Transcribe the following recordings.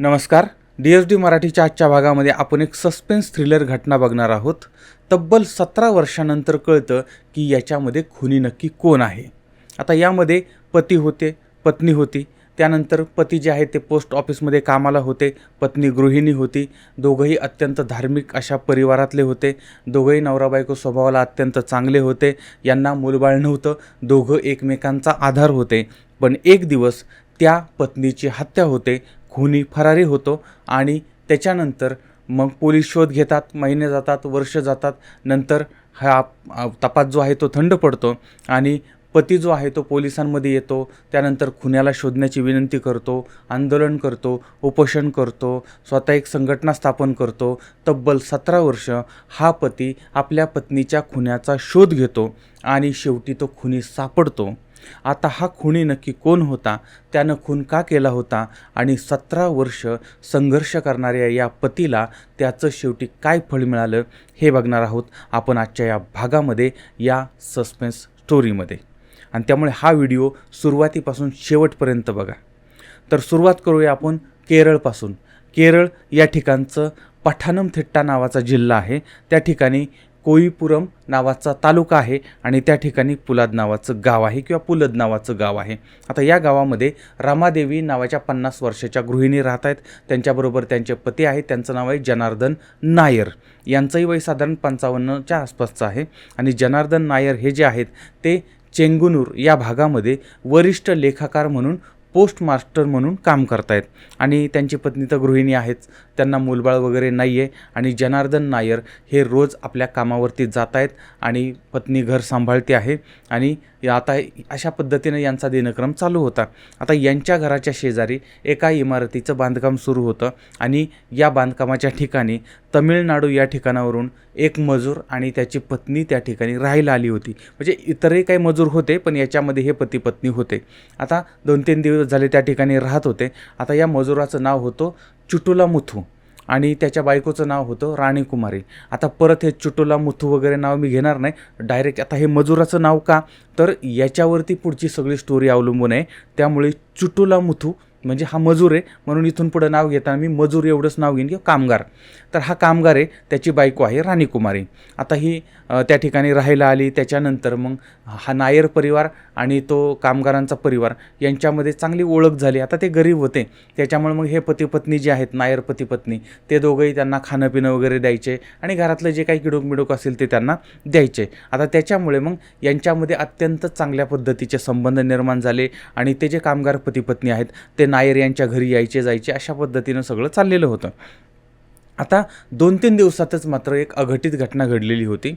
नमस्कार. D S D मराठीच्या आजच्या भागामध्ये आपण एक सस्पेन्स थ्रिलर घटना बघणार आहोत. तब्बल सतरा वर्षानंतर कळतं की याच्यामध्ये खुनी नक्की कोण आहे. आता यामध्ये पती होते पत्नी होती. त्यानंतर पती जे आहे ते पोस्ट ऑफिसमध्ये कामाला होते. पत्नी गृहिणी होती. दोघंही अत्यंत धार्मिक अशा परिवारातले होते. दोघंही नवरा बायको स्वभावाला अत्यंत चांगले होते. यांना मूलबाळ नव्हतं. दोघं एकमेकांचा आधार होते. पण एक दिवस त्या पत्नीची हत्या होते. खुनी फरारी होतो आणि त्याच्यानंतर मग पोलीस शोध घेतात महिने जातात वर्ष जातात. नंतर हा तपास जो आहे तो थंड पडतो आणि पती जो आहे तो पोलिसांमध्ये येतो. त्यानंतर खुन्याला शोधण्याची विनंती करतो आंदोलन करतो उपोषण करतो स्वतः एक संघटना स्थापन करतो. तब्बल सतरा वर्ष हा पती आपल्या पत्नीच्या खुन्याचा शोध घेतो आणि शेवटी तो खुनी सापडतो. आता हा खुणी नक्की कोण होता? त्यानं खून का केला होता? आणि सतरा वर्ष संघर्ष करणाऱ्या या पतीला त्याचं शेवटी काय फळ मिळालं हे बघणार आहोत आपण आजच्या या भागामध्ये या सस्पेन्स स्टोरीमध्ये आणि त्यामुळे हा व्हिडिओ सुरुवातीपासून शेवटपर्यंत बघा. तर सुरुवात करूया आपण केरळपासून. केरळ या ठिकाणचं पठानमथिट्टा नावाचा जिल्हा आहे. त्या ठिकाणी कोईपुरम नावाचा तालुका आहे आणि त्या ठिकाणी पुलाद नावाचं गाव आहे किंवा पुलद नावाचं गाव आहे. आता या गावामध्ये रमादेवी नावाच्या पन्नास वर्षाच्या गृहिणी राहत आहेत. त्यांच्याबरोबर त्यांचे पती आहेत. त्यांचं नाव आहे जनार्दन नायर. यांचंही वय साधारण पंचावन्नच्या आसपासचं आहे. आणि जनार्दन नायर हे जे आहेत ते चेंगुनूर या भागामध्ये वरिष्ठ लेखाकार म्हणून पोस्ट मास्टर म्हणून काम करतायत. आणि त्यांची पत्नी तर गृहिणी आहेच. त्यांना मूलबाळ वगैरे नाही आहे आणि जनार्दन नायर हे रोज आपल्या कामावरती जात आहेत आणि पत्नी घर सांभाळते आहे. आणि आता अशा पद्धतीनं यांचा दिनक्रम चालू होता. आता यांच्या घराच्या शेजारी एका इमारतीचं बांधकाम सुरू होतं आणि या बांधकामाच्या ठिकाणी तमिळनाडू या ठिकाणावरून एक मजूर आणि त्याची पत्नी त्या ठिकाणी राहायला आली होती. म्हणजे इतरही काही मजूर होते पण याच्यामध्ये हे पती पत्नी होते. आता दोन तीन दिवस झाले त्या ठिकाणी राहत होते. आता या मजुराचं नाव होतं चुटुला मुथू आणि त्याच्या बायकोचं नाव होतं राणी कुमारी. आता परत हे चुटुला मुथू वगैरे नाव मी घेणार नाही. डायरेक्ट आता हे मजुराचं नाव का? तर याच्यावरती पुढची सगळी स्टोरी अवलंबून आहे. त्यामुळे चुटोला मुथू म्हणजे हा मजूर आहे म्हणून इथून पुढं नाव घेताना मी मजूर एवढंच नाव घेईन किंवा कामगार. तर हा कामगार आहे त्याची बायको आहे राणी कुमारी आता ही त्या ठिकाणी राहायला आली त्याच्यानंतर मग हा नायर परिवार आणि तो कामगारांचा परिवार यांच्यामध्ये चांगली ओळख झाली. आता ते गरीब होते त्याच्यामुळे मग हे पती पत्नी जे आहेत नायर पती पत्नी ते दोघंही त्यांना खाणं पिणं वगैरे द्यायचे आणि घरातलं जे काही किडूक मिडूक असेल ते त्यांना द्यायचे. आता त्याच्यामुळे मग यांच्यामध्ये अत्यंत चांगल्या पद्धतीचे संबंध निर्माण झाले आणि ते जे कामगार पती पत्नी आहेत ते नायर यांच्या घरी यायचे जायचे अशा पद्धतीनं सगळं चाललेलं होतं. आता दोन तीन दिवसातच मात्र एक अघटित घटना घडलेली होती.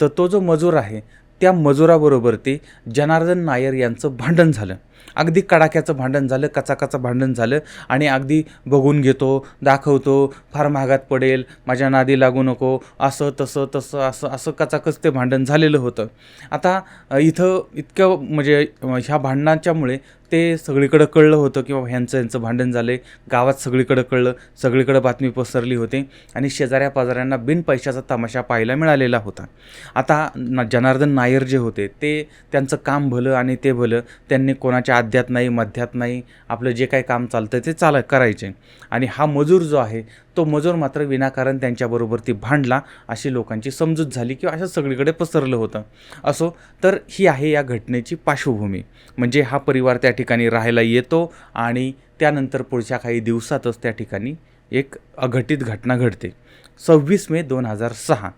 तर तो जो मजूर आहे त्या मजुराबरोबर ते जनार्दन नायर यांचं भांडण झालं. अगदी कडाक्याचं भांडण झालं कचाकाचं भांडण झालं आणि अगदी बघून घेतो दाखवतो फार महागात पडेल माझ्या नादी लागू नको असं तसं तसं असं असं कचाकच ते भांडण झालेलं होतं. आता इथं इतकं म्हणजे ह्या भांडणाच्यामुळे ते सगळीकडं कळलं होतं किंवा ह्यांचं यांचं भांडण झालं. आहे गावात सगळीकडं कळलं. सगळीकडं बातमी पसरली होती. आणि शेजाऱ्या पाजाऱ्यांना बिन पैशाचा तमाशा पाहायला मिळालेला होता. आता न जनार्दन नायर जे होते ते त्यांचं काम भलं आणि ते भलं. त्यांनी कोणाच्या आद्यात नाही मध्यात नाही. आपलं जे काही काम चालतं ते चाल करायचे. आणि हा मजूर जो आहे तो मजूर मात्र विनाकारण त्यांच्याबरोबर ती भांडला अशी लोकांची समजूत झाली किंवा असं सगळीकडे पसरलं होतं. असो तर ही आहे या घटनेची पार्श्वभूमी. म्हणजे हा परिवार त्या ठिकाणी राहायला येतो आणि त्यानंतर पुढच्या काही दिवसातच त्या ठिकाणी एक अघटित घटना घडते. सव्वीस मे दोन हजार सहा.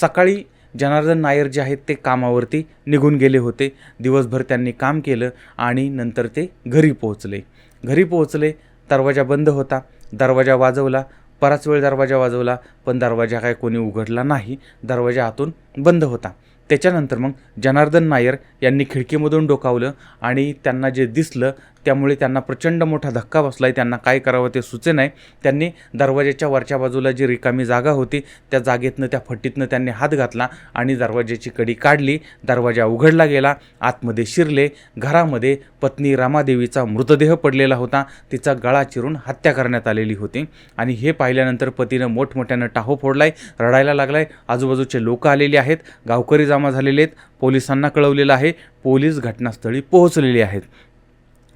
सकाळी जनार्दन नायर जे आहेत ते कामावरती निघून गेले होते. दिवसभर त्यांनी काम केलं आणि नंतर ते घरी पोहोचले. घरी पोहोचले दरवाजा बंद होता. दरवाजा वाजवला बराच वेळ दरवाजा वाजवला पण दरवाजा काय कोणी उघडला नाही. दरवाजा आतून बंद होता. त्याच्यानंतर मग जनार्दन नायर यांनी खिडकीमधून डोकावलं आणि त्यांना जे दिसलं त्यामुळे त्यांना प्रचंड मोठा धक्का बसला आहे त्यांना काय करावं ते सुचे नाही. त्यांनी दरवाज्याच्या वरच्या बाजूला जी रिकामी जागा होती त्या जागेतनं त्या फटीतनं त्यांनी हात घातला आणि दरवाजाची कडी काढली. दरवाजा उघडला गेला आतमध्ये शिरले. घरामध्ये पत्नी रामादेवीचा मृतदेह पडलेला होता. तिचा गळा चिरून हत्या करण्यात आलेली होती. आणि हे पाहिल्यानंतर पतीनं मोठमोठ्यानं टाहो फोडलाय रडायला लागलाय. आजूबाजूचे लोक आलेले आहेत गावकरी जमा झालेले आहेत पोलिसांना कळवलेलं आहे. पोलीस घटनास्थळी पोहोचलेले आहेत.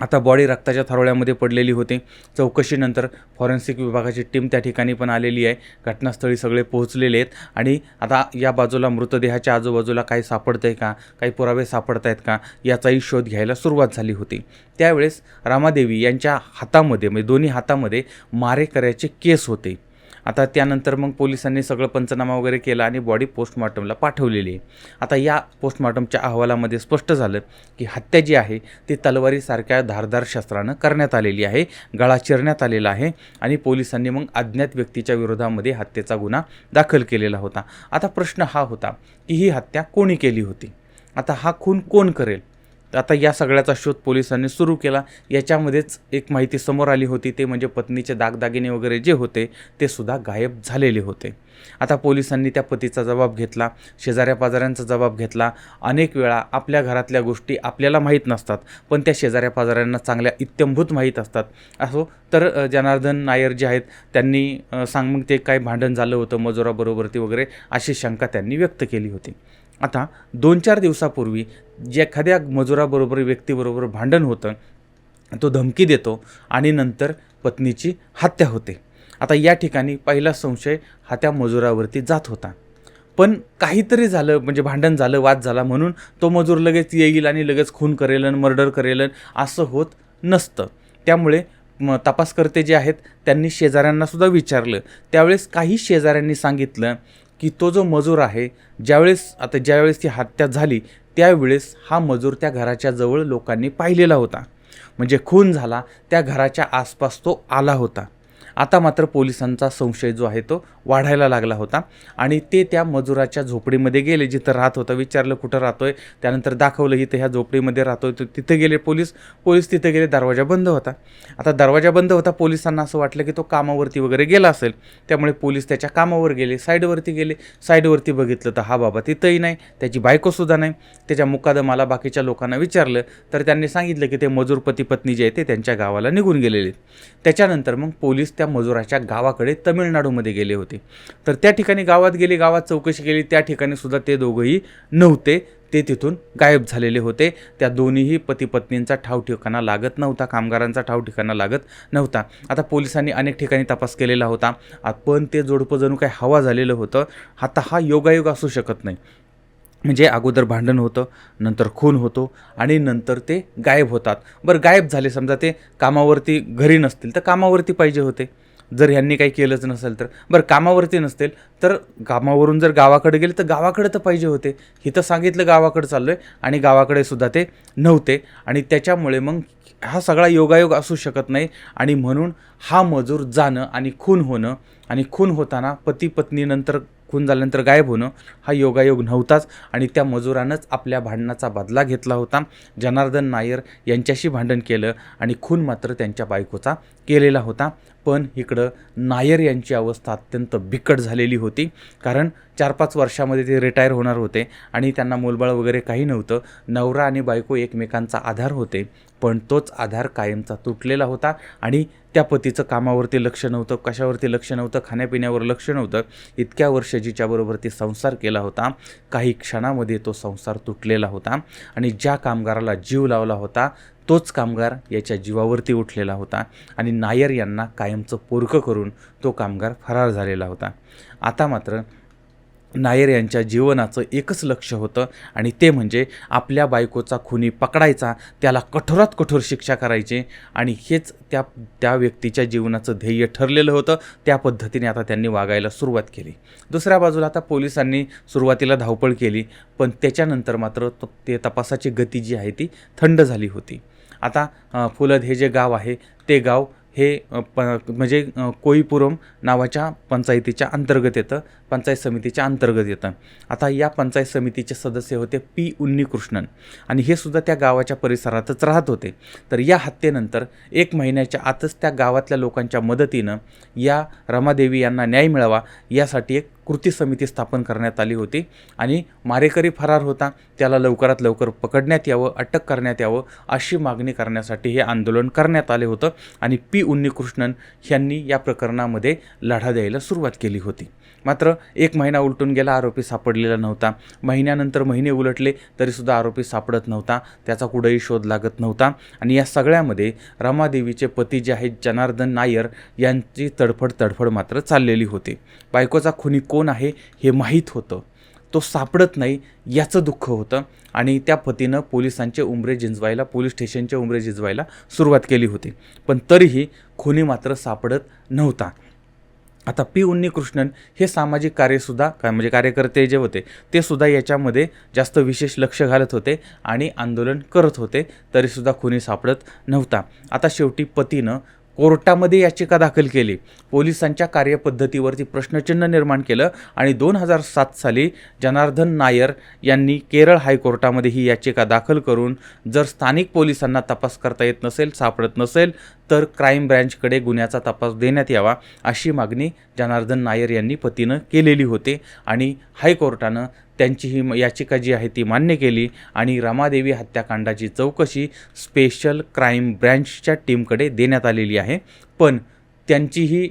आता बॉडी रक्ताच्या थारोळ्यामध्ये पडलेली होती. चौकशीनंतर फॉरेन्सिक विभागाची टीम त्या ठिकाणी पण आलेली आहे. घटनास्थळी सगळे पोहोचलेले आहेत. आणि आता या बाजूला मृतदेहाच्या आजूबाजूला काही सापडतं आहे का? काही पुरावे सापडत आहेत का? याचाही शोध घ्यायला सुरुवात झाली होती. त्यावेळेस रामादेवी यांच्या हातामध्ये म्हणजे दोन्ही हातामध्ये मारेकऱ्याचे केस होते. आता त्यानंतर मग पोलिसांनी सगळं पंचनामा वगैरे केला आणि बॉडी पोस्टमॉर्टमला पाठवलेली आहे. आता या पोस्टमॉर्टमच्या अहवालामध्ये स्पष्ट झालं की हत्या जी आहे ती तलवारीसारख्या धारदार शस्त्रानं करण्यात आलेली आहे गळा चिरण्यात आलेला आहे आणि पोलिसांनी मग अज्ञात व्यक्तीच्या विरोधामध्ये हत्येचा गुन्हा दाखल केलेला होता. आता प्रश्न हा होता की ही हत्या कोणी केली होती? आता हा खून कोण करेल? तर आता या सगळ्याचा शोध पोलिसांनी सुरू केला. याच्यामध्येच एक माहिती समोर आली होती ते म्हणजे पत्नीचे दागदागिने वगैरे जे होते ते सुद्धा गायब झालेले होते. आता पोलिसांनी त्या पतीचा जबाब घेतला शेजाऱ्या पाजाऱ्यांचा जबाब घेतला. अनेक वेळा आपल्या घरातल्या गोष्टी आपल्याला माहीत नसतात पण त्या शेजाऱ्या पाजाऱ्यांना चांगल्या इत्यंभूत माहीत असतात. असो तर जनार्दन नायर जे आहेत त्यांनी सांग मग ते काय भांडण झालं होतं मजुराबरोबरती वगैरे अशी शंका त्यांनी व्यक्त केली होती. आता दोन चार दिवसापूर्वी जे एखाद्या मजुराबरोबर व्यक्तीबरोबर भांडण होतं तो धमकी देतो आणि नंतर पत्नीची हत्या होते. आता या ठिकाणी पहिला संशय हा त्या मजुरावरती जात होता. पण काहीतरी झालं म्हणजे भांडण झालं वाद झाला म्हणून तो मजूर लगेच येईल आणि लगेच खून करेल आणि मर्डर करेल असं होत नसतं. त्यामुळे म तपासकर्ते जे आहेत त्यांनी शेजाऱ्यांनासुद्धा विचारलं. त्यावेळेस काही शेजाऱ्यांनी सांगितलं की तो जो मजूर आहे ज्यावेळेस आता ज्यावेळेस ती हत्या झाली त्यावेळेस हा मजूर त्या घराच्या जवळ लोकांनी पाहिलेला होता. म्हणजे खून झाला त्या घराच्या आसपास तो आला होता. आता मात्र पोलिसांचा संशय जो आहे तो वाढायला लागला होता. आणि ते त्या मजुराच्या झोपडीमध्ये गेले जिथं राहत होतं विचारलं कुठं राहतोय त्यानंतर दाखवलं इथं ह्या झोपडीमध्ये राहतोय तर तिथं गेले पोलीस पोलीस तिथं गेले दरवाजा बंद होता. आता दरवाजा बंद होता पोलिसांना असं वाटलं की तो कामावरती वगैरे गेला असेल. त्यामुळे पोलीस त्याच्या कामावर गेले साईडवरती गेले साईडवरती बघितलं तर हा बाबा तिथंही नाही त्याची बायकोसुद्धा नाही. त्याच्या मुकादमाला बाकीच्या लोकांना विचारलं तर त्यांनी सांगितलं की ते मजूर पती पत्नी जे आहे ते त्यांच्या गावाला निघून गेलेले आहेत. त्याच्यानंतर मग पोलीस त्या मजुराच्या गावाकडे तमिळनाडूमध्ये गेले होते. तर त्या ठिकाणी गावात गेले गावात चौकशी केली त्या ठिकाणी सुद्धा ते दोघंही नव्हते. ते तिथून गायब झालेले होते. त्या दोन्हीही पतीपत्नींचा ठावठिकाणा ठाव ठिकाणा लागत नव्हता कामगारांचा ठाव ठिकाणा लागत नव्हता. आता पोलिसांनी अनेक ठिकाणी तपास केलेला होता. पण ते जोडपं जणू काही हवा झालेलं होतं. आता हा योगायोग असू शकत नाही. म्हणजे अगोदर भांडण होतं नंतर खून होतो आणि नंतर ते गायब होतात. बरं गायब झाले समजा ते कामावरती घरी नसतील तर कामावरती पाहिजे होते. जर ह्यांनी काही केलंच नसेल तर. बरं कामावरती नसतील तर कामावरून जर गावाकडे गेले तर गावाकडे तर पाहिजे होते. इथं सांगितलं गावाकडे चाललो आहे आणि गावाकडे सुद्धा ते नव्हते. आणि त्याच्यामुळे मग हा सगळा योगायोग असू शकत नाही. आणि म्हणून हा मजूर जाणं आणि खून होणं आणि खून होताना पती पत्नीनंतर खून झाल्यानंतर गायब होणं हा योगायोग नव्हताच. आणि त्या मजुरानंच आपल्या भांडणाचा बदला घेतला होता. जनार्दन नायर यांच्याशी भांडण केलं आणि खून मात्र त्यांच्या बायकोचा केलेला होता. पण इकडं नायर यांची अवस्था अत्यंत बिकट झालेली होती. कारण चार पाच वर्षामध्ये ते रिटायर होणार होते आणि त्यांना मूलबाळ वगैरे काही नव्हतं. नवरा आणि बायको एकमेकांचा आधार होते पण तोच आधार कायमचा तुटलेला होता आणि त्या पतीचं कामावरती लक्ष नव्हतं कशावरती लक्ष नव्हतं खाण्यापिण्यावर लक्ष नव्हतं. इतक्या वर्ष जिच्याबरोबर ते संसार केला होता काही क्षणामध्ये तो संसार तुटलेला होता आणि ज्या कामगाराला जीव लावला होता तोच कामगार याच्या जीवावरती उठलेला होता आणि नायर यांना कायमचं पोरकं करून तो कामगार फरार झालेला होता. आता मात्र नायर यांच्या जीवनाचं एकच लक्ष होतं आणि ते म्हणजे आपल्या बायकोचा खुनी पकडायचा त्याला कठोरात कठोर शिक्षा करायची आणि हेच त्या त्या व्यक्तीच्या जीवनाचं ध्येय ठरलेलं होतं. त्या पद्धतीने आता त्यांनी वागायला सुरुवात केली. दुसऱ्या बाजूला आता पोलिसांनी सुरुवातीला धावपळ केली पण त्याच्यानंतर मात्र तो- ते तपासाची गती जी आहे ती थंड झाली होती. आता फुलद हे जे गाव आहे ते गाव हे प म्हणजे कोईपुरम नावाच्या पंचायतीच्या अंतर्गत येतं पंचायत समितीच्या अंतर्गत येतं. आता या पंचायत समितीचे सदस्य होते पी उन्नीकृष्णन. आणि हे सुद्धा त्या गावाच्या परिसरातच राहत होते. तर या हत्येनंतर एक महिन्याच्या आतच त्या गावातल्या लोकांच्या मदतीनं या रमादेवी यांना न्याय मिळावा यासाठी एक कृती समिती स्थापन करण्यात आली होती आणि मारेकरी फरार होता त्याला लवकरात लवकर पकडण्यात यावं अटक करण्यात यावं अशी मागणी करण्यासाठी हे आंदोलन करण्यात आले होतं आणि पी उन्नीकृष्णन यांनी या प्रकरणामध्ये लढा द्यायला सुरुवात केली होती. मात्र एक महिना उलटून गेला आरोपी सापडलेला नव्हता. महिन्यानंतर महिने उलटले तरीसुद्धा आरोपी सापडत नव्हता. त्याचा कुठंही शोध लागत नव्हता. आणि या सगळ्यामध्ये रमादेवीचे पती जे आहेत जनार्दन नायर यांची तडफड तडफड मात्र चाललेली होती. बायकोचा खुनी कोण आहे हे माहीत होतं. तो सापडत नाही याचं दुःख होतं. आणि त्या पतीनं पोलिसांचे उंबरे झिंजवायला पोलीस स्टेशनचे उंबरे झिजवायला सुरुवात केली होती. पण तरीही खुनी मात्र सापडत नव्हता. आता पी उन्नीकृष्णन हे सामाजिक कार्यसुद्धा काय म्हणजे कार्यकर्ते जे होते ते सुद्धा याच्यामध्ये जास्त विशेष लक्ष घालत होते आणि आंदोलन करत होते तरीसुद्धा खुनी सापडत नव्हता. आता शेवटी पतीनं कोर्टामध्ये याचिका दाखल केली. पोलिसांच्या कार्यपद्धतीवरती प्रश्नचिन्ह निर्माण केलं आणि दोन हजार सात साली जनार्दन नायर यांनी केरळ हायकोर्टामध्ये ही याचिका दाखल करून जर स्थानिक पोलिसांना तपास करता येत नसेल सापडत नसेल तर क्राईम ब्रँचकडे गुन्ह्याचा तपास देण्यात यावा अशी मागणी जनार्दन नायर यांनी पतीनं केलेली होती आणि हायकोर्टानं त्यांची ही म- याचिका जी आहे ती मान्य केली आणि रमादेवी हत्याकांडाची चौकशी स्पेशल क्राईम ब्रँचच्या टीमकडे देण्यात आलेली आहे. पण त्यांचीही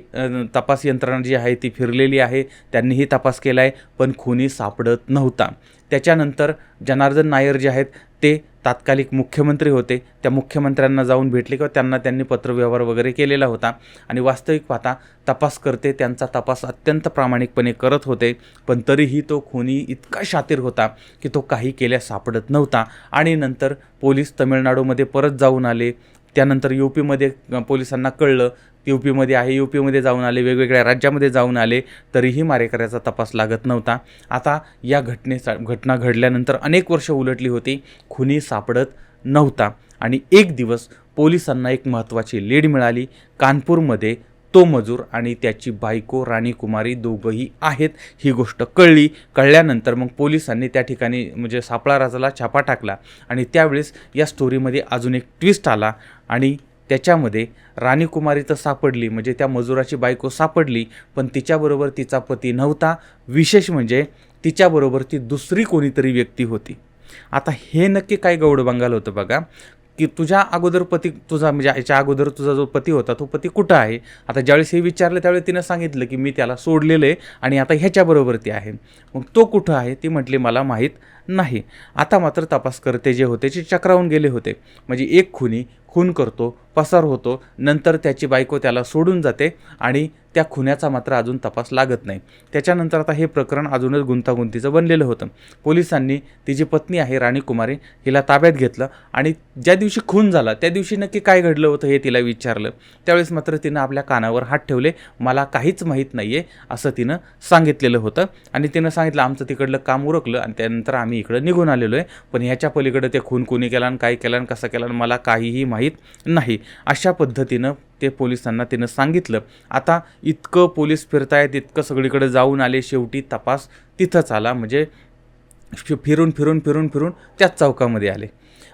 तपास यंत्रणा जी आहे ती फिरलेली आहे त्यांनीही तपास केला आहे पण खुनी सापडत नव्हता. त्याच्यानंतर जनार्दन नायर जे आहेत ते तात्कालिक मुख्यमंत्री होते. त्या मुख्यमंत्र्यांना जाऊन भेटले किंवा त्यांना त्यांनी पत्रव्यवहार वगैरे केलेला होता. आणि वास्तविक पाहता तपास करते त्यांचा तपास अत्यंत प्रामाणिकपणे करत होते. पण तरीही तो खुनी इतका शातीर होता की तो काही केल्यास सापडत नव्हता. आणि नंतर पोलीस तमिळनाडूमध्ये परत जाऊन आले. त्यानंतर यू पीमध्ये पोलिसांना कळलं यू पीमध्ये आहे. यू पीमध्ये जाऊन आले वेगवेगळ्या राज्यामध्ये जाऊन आले तरीही मारेकऱ्याचा तपास लागत नव्हता. आता या घटनेचा घटना घडल्यानंतर अनेक वर्ष उलटली होती. खुनी सापडत नव्हता आणि एक दिवस पोलिसांना एक महत्त्वाची लीड मिळाली. कानपूरमध्ये तो मजूर आणि त्याची बायको राणी कुमारी दोघंही आहेत ही गोष्ट कळली. कळल्यानंतर मग पोलिसांनी त्या ठिकाणी म्हणजे सापळा राजाला छापा टाकला आणि त्यावेळेस या स्टोरीमध्ये अजून एक ट्विस्ट आला आणि त्याच्यामध्ये राणी कुमारी तर सापडली म्हणजे त्या मजुराची बायको सापडली पण तिच्याबरोबर तिचा पती नव्हता. विशेष म्हणजे तिच्याबरोबर ती दुसरी कोणीतरी व्यक्ती होती. आता हे नक्की काय गौड बंगाल होतं बघा की तुझ्या अगोदर पती तुझा म्हणजे याच्या अगोदर तुझा जो पती होता तो पती कुठं आहे? आता ज्यावेळेस हे विचारलं त्यावेळेस तिनं सांगितलं की मी त्याला सोडलेलं आहे आणि आता ह्याच्याबरोबर ती आहे. मग तो कुठं आहे? ती म्हटली मला माहीत नाही. आता मात्र तपास करते जे होते ते चक्रावून गेले होते म्हणजे एक खुनी खून करतो पसार होतो नंतर त्याची बायको त्याला सोडून जाते आणि त्या खुन्याचा मात्र अजून तपास लागत नाही. त्याच्यानंतर आता हे प्रकरण अजूनच गुंतागुंतीचं बनलेलं होतं. पोलिसांनी तिची पत्नी आहे राणी कुमारी हिला ताब्यात घेतलं आणि ज्या दिवशी खून झाला त्या दिवशी नक्की काय घडलं होतं हे तिला विचारलं. त्यावेळेस मात्र तिनं आपल्या कानावर हात ठेवले मला काहीच माहीत नाही आहे असं तिनं सांगितलेलं होतं. आणि तिनं सांगितलं आमचं तिकडलं काम उरकलं आणि त्यानंतर आम्ही इकडं निघून आलेलो आहे पण ह्याच्या पलीकडं ते खून कोणी केला आणि काय केला आणि कसं केला आणि मला काहीही माहीत नाही. अशा पद्धतीनं ते पोलिसांना तिनं सांगितलं. आता इतकं पोलीस फिरतायत इतकं सगळीकडे जाऊन आले शेवटी तपास तिथंच आला. म्हणजे फिरून फिरून फिरून फिरून त्याच चौकामध्ये आले.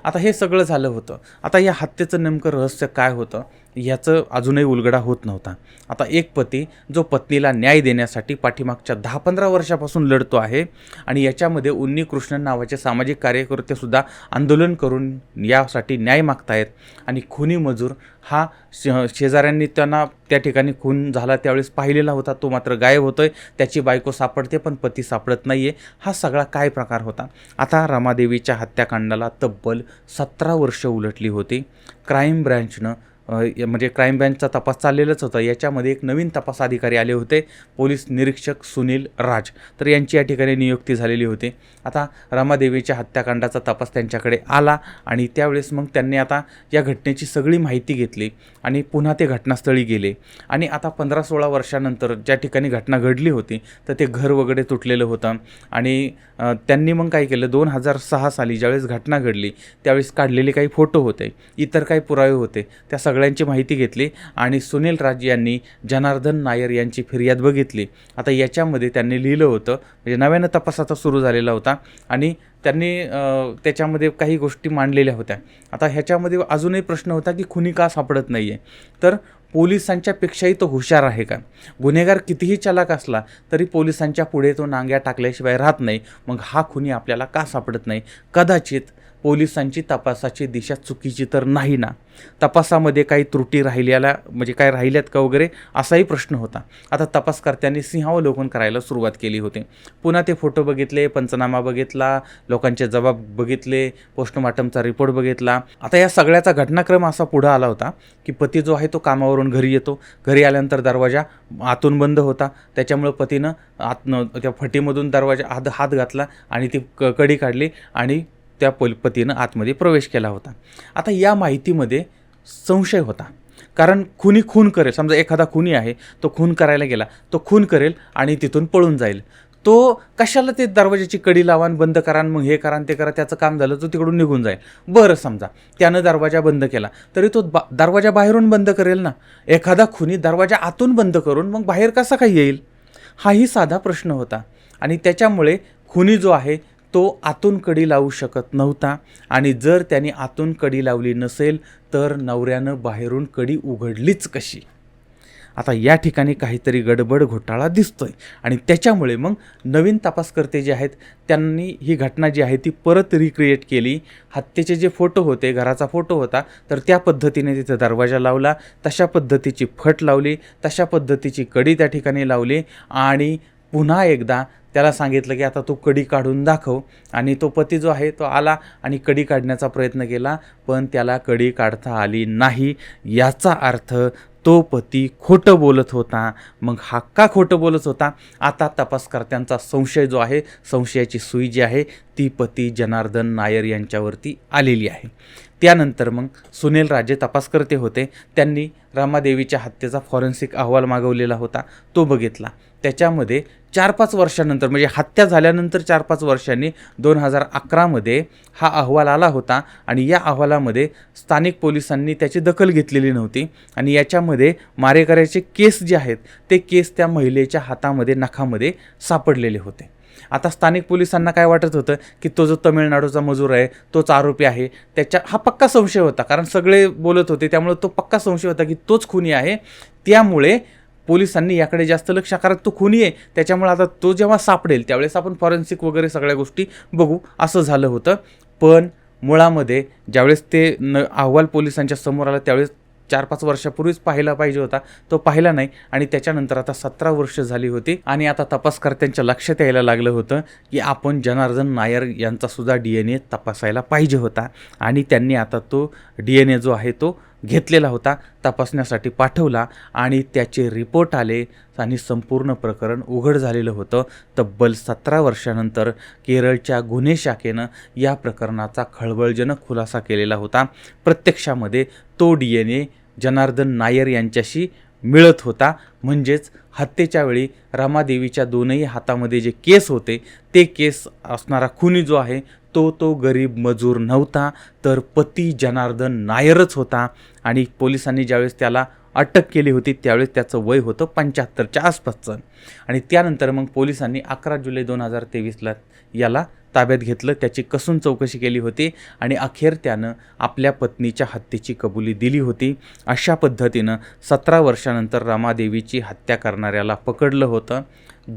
आता हे सगळं झालं होतं. आता या हत्येचं नेमकं रहस्य काय होतं? ह्याचं अजूनही उलगडा होत नव्हता. आता एक पती जो पत्नीला न्याय देण्यासाठी पाठीमागच्या दहा पंधरा वर्षापासून लढतो आहे आणि याच्यामध्ये उन्नी कृष्णन नावाचे सामाजिक कार्यकर्तेसुद्धा आंदोलन करून यासाठी न्याय मागतायत आणि खुनी मजूर हा शेजाऱ्यांनी त्यांना त्या ठिकाणी खून झाला त्यावेळेस पाहिलेला होता. तो मात्र गायब होतोय. त्याची बायको सापडते पण पती सापडत नाही आहे हा सगळा काय प्रकार होता? आता रमादेवीच्या हत्याकांडाला तब्बल सतरा वर्ष उलटली होती. क्राईम ब्रँचनं म्हणजे क्राईम ब्रँचचा तपास चाललेलाच होता. याच्यामध्ये एक नवीन तपास अधिकारी आले होते पोलीस निरीक्षक सुनील राज. तर यांची या ठिकाणी नियुक्ती झालेली होती. आता रमादेवीच्या हत्याकांडाचा तपास त्यांच्याकडे आला आणि त्यावेळेस मग त्यांनी आता या घटनेची सगळी माहिती घेतली आणि पुन्हा ते घटनास्थळी गेले. आणि आता पंधरा सोळा वर्षानंतर ज्या ठिकाणी घटना घडली होती तर ते घर वगैरे तुटलेलं होतं. आणि त्यांनी मग काय केलं दोन हजार सहा साली ज्यावेळेस घटना घडली त्यावेळेस काढलेले काही फोटो होते इतर काही पुरावे होते त्या सगळ्यांची माहिती घेतली आणि सुनील राज यांनी जनार्दन नायर यांची फिर्याद बघितली. आता याच्यामध्ये त्यांनी लिहिलं होतं म्हणजे नव्यानं तपास आता सुरू झालेला होता आणि त्यांनी त्याच्यामध्ये काही गोष्टी मांडलेल्या होत्या. आता ह्याच्यामध्ये अजूनही प्रश्न होता की खुनी का सापडत नाही आहे तर पोलिसांच्या पेक्षाही तो हुशार आहे का? गुन्हेगार कितीही चलाक असला तरी पोलिसांच्या पुढे तो नांग्या टाकल्याशिवाय राहत नाही. मग हा खुनी आपल्याला का सापडत नाही? कदाचित पोलिसांची तपासाची दिशा चुकीची तर नाही ना? तपासामध्ये काही त्रुटी राहिल्याला म्हणजे काय राहिल्यात का वगैरे? असाही प्रश्न होता. आता तपासकर्त्यांनी सिंहावलोकन करायला सुरुवात केली होती. पुन्हा ते फोटो बघितले पंचनामा बघितला लोकांचे जबाब बघितले पोस्टमॉर्टमचा रिपोर्ट बघितला. आता या सगळ्याचा घटनाक्रम असा पुढं आला होता की पती जो आहे तो कामावरून घरी येतो. घरी आल्यानंतर दरवाजा आतून बंद होता. त्याच्यामुळं पतीनं आतनं त्या फटीमधून दरवाजा हात हात घातला आणि ती क कडी काढली आणि त्या पल पतीनं आतमध्ये प्रवेश केला होता. आता या माहितीमध्ये संशय होता. कारण खुनी खून करेल. समजा एखादा खुनी आहे तो खून करायला गेला तो खून करेल आणि तिथून पळून जाईल. तो कशाला ते दरवाजाची कडी लावान बंद करा मग हे करा ते करा त्याचं काम झालं तो तिकडून निघून जाईल. बरं समजा त्यानं दरवाजा बंद केला तरी तो बा दरवाजा बाहेरून बंद करेल ना? एखादा खुनी दरवाजा आतून बंद करून मग बाहेर कसा काही येईल? हाही साधा प्रश्न होता. आणि त्याच्यामुळे खुनी जो आहे तो आतून कडी लावू शकत नव्हता आणि जर त्याने आतून कडी लावली नसेल तर नवऱ्यानं बाहेरून कडी उघडलीच कशी? आता या ठिकाणी काहीतरी गडबड घोटाळा दिसतोय आणि त्याच्यामुळे मग नवीन तपासकर्ते जे आहेत त्यांनी ही घटना जी आहे ती परत रिक्रिएट केली. हत्येचे जे फोटो होते घराचा फोटो होता तर त्या पद्धतीने तिथं दरवाजा लावला तशा पद्धतीची फट लावली तशा पद्धतीची कडी त्या ठिकाणी लावली आणि पुन्हा एकदा त्याला सांगितलं की आता तू कडी काढून दाखव. आणि तो पती जो आहे तो आला आणि कडी काढण्याचा प्रयत्न केला पण त्याला कडी काढता आली नाही. याचा अर्थ तो पती खोटं बोलत होता. मग हा का खोटं बोलत होता? आता तपासकर्त्यांचा संशय जो आहे संशयाची सुई जी आहे ती पती जनार्दन नायर यांच्यावरती आलेली आहे. त्यानंतर मग सुनील राजे तपासकर्ते होते. त्यांनी रामादेवीच्या हत्येचा फॉरेन्सिक अहवाल मागवलेला होता. तो बघितला. त्याच्यामध्ये चार पाच वर्षानंतर म्हणजे हत्या झाल्यानंतर चार पाच वर्षांनी दोन हजार अकरामध्ये हा अहवाल आला होता आणि या अहवालामध्ये स्थानिक पोलिसांनी त्याची दखल घेतलेली नव्हती आणि याच्यामध्ये मारेकऱ्याचे केस जे आहेत ते केस त्या महिलेच्या हातामध्ये नखामध्ये सापडलेले होते. आता स्थानिक पोलिसांना काय वाटत होतं की तो जो तमिळनाडूचा मजूर आहे तोच आरोपी आहे त्याच्या हा पक्का संशय होता. कारण सगळे बोलत होते त्यामुळे तो पक्का संशय होता की तोच खुनी आहे. त्यामुळे पोलिसांनी याकडे जास्त लक्ष कारण तो खुनी आहे त्याच्यामुळे आता तो जेव्हा सापडेल त्यावेळेस आपण फॉरेन्सिक वगैरे सगळ्या गोष्टी बघू. असं झालं होतं. पण मुळामध्ये ज्यावेळेस ते न अहवाल पोलिसांच्या समोर आला त्यावेळेस चार पाच वर्षापूर्वीच पाहायला पाहिजे होता. तो पाहिला नाही आणि त्याच्यानंतर आता सतरा वर्ष झाली होती आणि आता तपासकर्त्यांच्या लक्षात यायला लागलं होतं की आपण जनार्दन नायर यांचा सुद्धा डी एन ए तपासायला पाहिजे होता. आणि त्यांनी आता तो डी एन ए जो आहे तो घेतलेला होता तपासण्यासाठी पाठवला आणि त्याचे रिपोर्ट आले आणि संपूर्ण प्रकरण उघड झालेलं होतं. तब्बल सतरा वर्षानंतर केरळच्या गुन्हे शाखेनं या प्रकरणाचा खळबळजनक खुलासा केलेला होता. प्रत्यक्षामध्ये तो D N A Janardan Nair यांच्याशी मिळत होता. म्हणजेच हत्येच्या वेळी रमादेवीच्या दोनही हातामध्ये जे केस होते ते केस असणारा खुनी जो आहे तो तो गरीब मजूर नव्हता तर पती जनार्दन नायरच होता. आणि पोलिसांनी ज्यावेळेस त्याला अटक केली होती त्यावेळेस त्याचं वय होतं पंच्याहत्तरच्या आसपासचं. आणि त्यानंतर मग पोलिसांनी अकरा जुलै दोन हजार तेवीसला याला ताब्यात घेतलं त्याची कसून चौकशी केली होती आणि अखेर त्यानं आपल्या पत्नीच्या हत्येची कबुली दिली होती. अशा पद्धतीनं सतरा वर्षानंतर रमादेवीची हत्या करणाऱ्याला पकडलं होतं.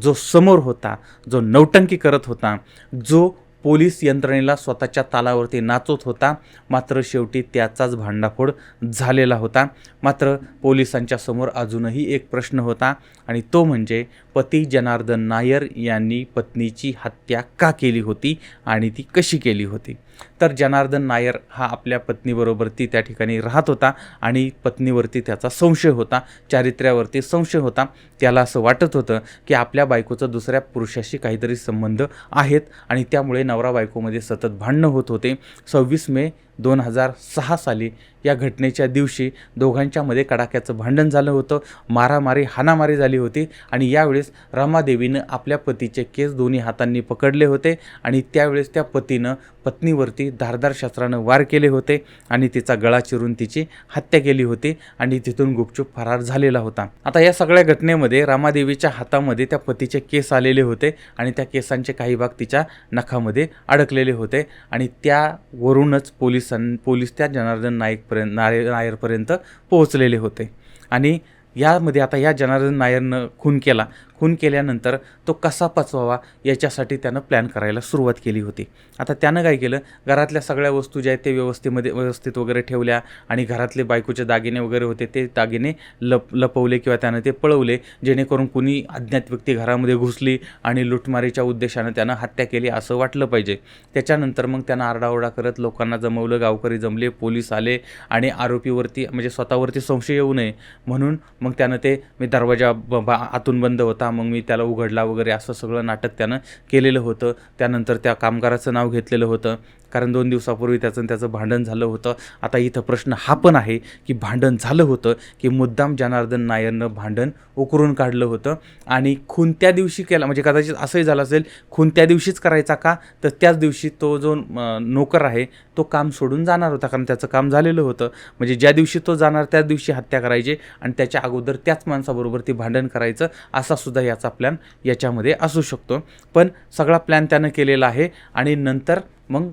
जो समोर होता जो नौटंकी करत होता जो पोलीस यंत्रणेला स्वतःच्या तालावरती नाचत होता. मात्र शेवटी त्याचाच भांडाफोड झालेला होता. मात्र पोलिसांच्या समोर अजूनही एक प्रश्न होता आणि तो म्हणजे पती जनार्दन नायर यांनी पत्नीची हत्या का केली होती आणि ती कशी केली होती? तर जनार्दन नायर हा आपल्या पत्नीबरोबर ती त्या ठिकाणी राहत होता आणि पत्नीवरती त्याचा संशय होता चारित्र्यावरती संशय होता. त्याला असं वाटत होतं की आपल्या बायकोचं दुसऱ्या पुरुषाशी काहीतरी संबंध आहेत आणि त्यामुळे नवरा बायकोमध्ये सतत भांडणं होत होते. सव्वीस मे दोन हजार सहा साली या घटनेच्या दिवशी दोघांच्यामध्ये कडाक्याचं भांडण झालं होतं. मारामारी हाणामारी झाली होती आणि यावेळेस रमादेवीनं आपल्या पतीचे केस दोन्ही हातांनी पकडले होते आणि त्यावेळेस त्या पतीनं पत्नीवरती धारदार शस्त्रानं वार केले होते आणि तिचा गळा चिरून तिची हत्या केली होती आणि तिथून गुपचूप फरार झालेला होता. आता या सगळ्या घटनेमध्ये रामादेवीच्या हातामध्ये त्या पतीचे केस आलेले होते आणि त्या केसांचे काही भाग तिच्या नखामध्ये अडकलेले होते आणि त्यावरूनच पोलीस पोलीस त्या जनार्दन नाईकपर्यंत नाय नायरपर्यंत पोहोचलेले होते. आणि यामध्ये आता या जनार्दन नायरनं खून केला. खून केल्यानंतर तो कसा पचवावा याच्यासाठी त्यानं प्लॅन करायला सुरुवात केली होती. आता त्यानं काय केलं? घरातल्या सगळ्या वस्तू ज्या आहेत ते व्यवस्थेमध्ये व्यवस्थित वगैरे ठेवल्या आणि घरातले बायकोचे दागिने वगैरे होते ते दागिने लप लपवले किंवा त्यानं ते पळवले जेणेकरून कुणी अज्ञात व्यक्ती घरामध्ये घुसली आणि लुटमारीच्या उद्देशानं त्यानं हत्या केली असं वाटलं पाहिजे. त्याच्यानंतर मग त्यानं आरडाओरडा करत लोकांना जमवलं गावकरी जमले पोलीस आले आणि आरोपीवरती म्हणजे स्वतःवरती संशय येऊ नये म्हणून मग त्यानं ते मी दरवाजा बा आतून बंद होता. मग मी त्याला उघडला वगैरे असं सगळं नाटक त्यानं केलेलं होतं. त्यानंतर त्या कामगाराचं नाव घेतलेलं होतं. कारण दोन दिवसापूर्वी त्याचं आणि त्याचं भांडण झालं होतं. आता इथं प्रश्न हा पण आहे की भांडण झालं होतं की मुद्दाम जनार्दन नायरनं भांडण उकरून काढलं होतं आणि खून त्या दिवशी केला म्हणजे कदाचित असंही झालं असेल खून त्या दिवशीच करायचा का? तर त्याच दिवशी तो जो नोकर आहे तो काम सोडून जाणार होता कारण त्याचं काम झालेलं होतं. म्हणजे ज्या दिवशी तो जाणार त्याच दिवशी हत्या करायची आणि त्याच्या अगोदर त्याच माणसाबरोबर ती भांडण करायचं असा सुद्धा याचा प्लॅन याच्यामध्ये असू शकतो. पण सगळा प्लॅन त्यानं केलेला आहे आणि नंतर मग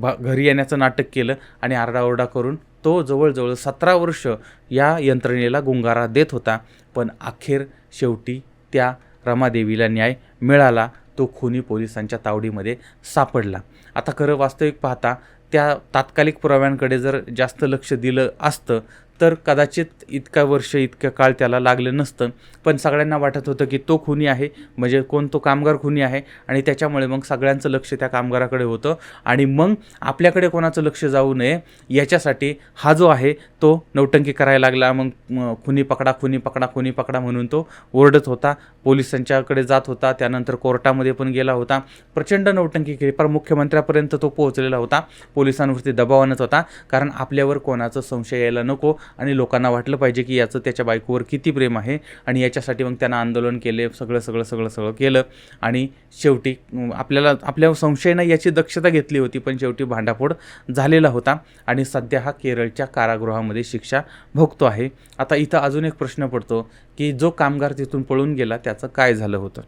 भा- घरी येण्याचं नाटक केलं आणि आरडाओरडा करून तो जवळजवळ सतरा वर्ष या यंत्रणेला गुंगारा देत होता. पण अखेर शेवटी त्या रमादेवीला न्याय मिळाला. तो खुनी पोलिसांच्या तावडीमध्ये सापडला. आता खरं वास्तविक पाहता त्या तात्कालिक पुराव्यांकडे जर जास्त लक्ष दिलं असतं तर कदाचित इतका वर्ष इतकं काळ त्याला लागलं नसतं. पण सगळ्यांना वाटत होतं की तो खुनी आहे म्हणजे कोण तो कामगार खुनी आहे आणि त्याच्यामुळे मग सगळ्यांचं लक्ष त्या कामगाराकडे होतं. आणि मग आपल्याकडे कोणाचं लक्ष जाऊ नये याच्यासाठी हा जो आहे तो नौटंकी करायला लागला. मग खुनी पकडा खुनी पकडा खुनी पकडा म्हणून तो ओरडत होता. पोलिसांच्याकडे जात होता. त्यानंतर कोर्टामध्ये पण गेला होता. प्रचंड नौटंकी केली. पण मुख्यमंत्र्यापर्यंत तो पोहोचलेला होता. पोलिसांवरती दबाव आणत होता. कारण आपल्यावर कोणाचं संशय यायला नको. आणि लोकांना वाटलं पाहिजे की याचं त्याच्या बायकोवर किती प्रेम आहे आणि याच्यासाठी मग त्यांना आंदोलन केले सगळं सगळं सगळं सगळं केलं. आणि शेवटी आपल्याला आपल्या संशयानं याची दक्षता घेतली होती पण शेवटी भांडाफोड झालेला होता. आणि सध्या हा केरळच्या कारागृहामध्ये शिक्षा भोगतो आहे. आता इथं अजून एक प्रश्न पडतो की जो कामगार तिथून पळून गेला त्याचं काय झालं होतं?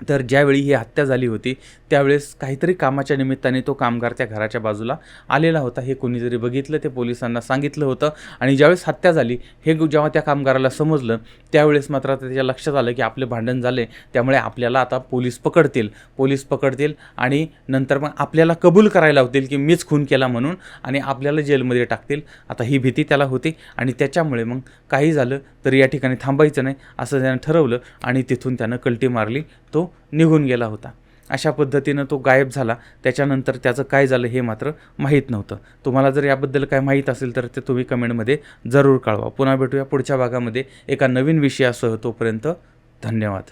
तर ज्यावेळी ही हत्या झाली होती त्यावेळेस काहीतरी कामाच्या निमित्ताने तो कामगार त्या घराच्या बाजूला आलेला होता. हे कोणी जरी बघितलं ते पोलिसांना सांगितलं होतं आणि ज्यावेळेस हत्या झाली हे जेव्हा त्या कामगाराला समजलं त्यावेळेस मात्र आता त्याच्या लक्षात आलं की आपले भांडण झाले. त्यामुळे आपल्याला आता पोलीस पकडतील. पोलीस पकडतील आणि नंतर मग आपल्याला कबूल करायला होतील की मीच खून केला म्हणून आणि आपल्याला जेलमध्ये टाकतील. आता ही भीती त्याला होती आणि त्याच्यामुळे मग काही झालं तर या ठिकाणी थांबायचं नाही असं त्यानं ठरवलं आणि तिथून त्यानं कल्टी मारली तो तो निघून गेला होता. अशा पद्धतीनं तो गायब झाला. त्याच्यानंतर त्याचं काय झालं हे मात्र माहीत नव्हतं. तुम्हाला जर याबद्दल काय माहीत असेल तर ते तुम्ही कमेंटमध्ये जरूर कळवा. पुन्हा भेटूया पुढच्या भागामध्ये एका नवीन विषयासह तोपर्यंत धन्यवाद.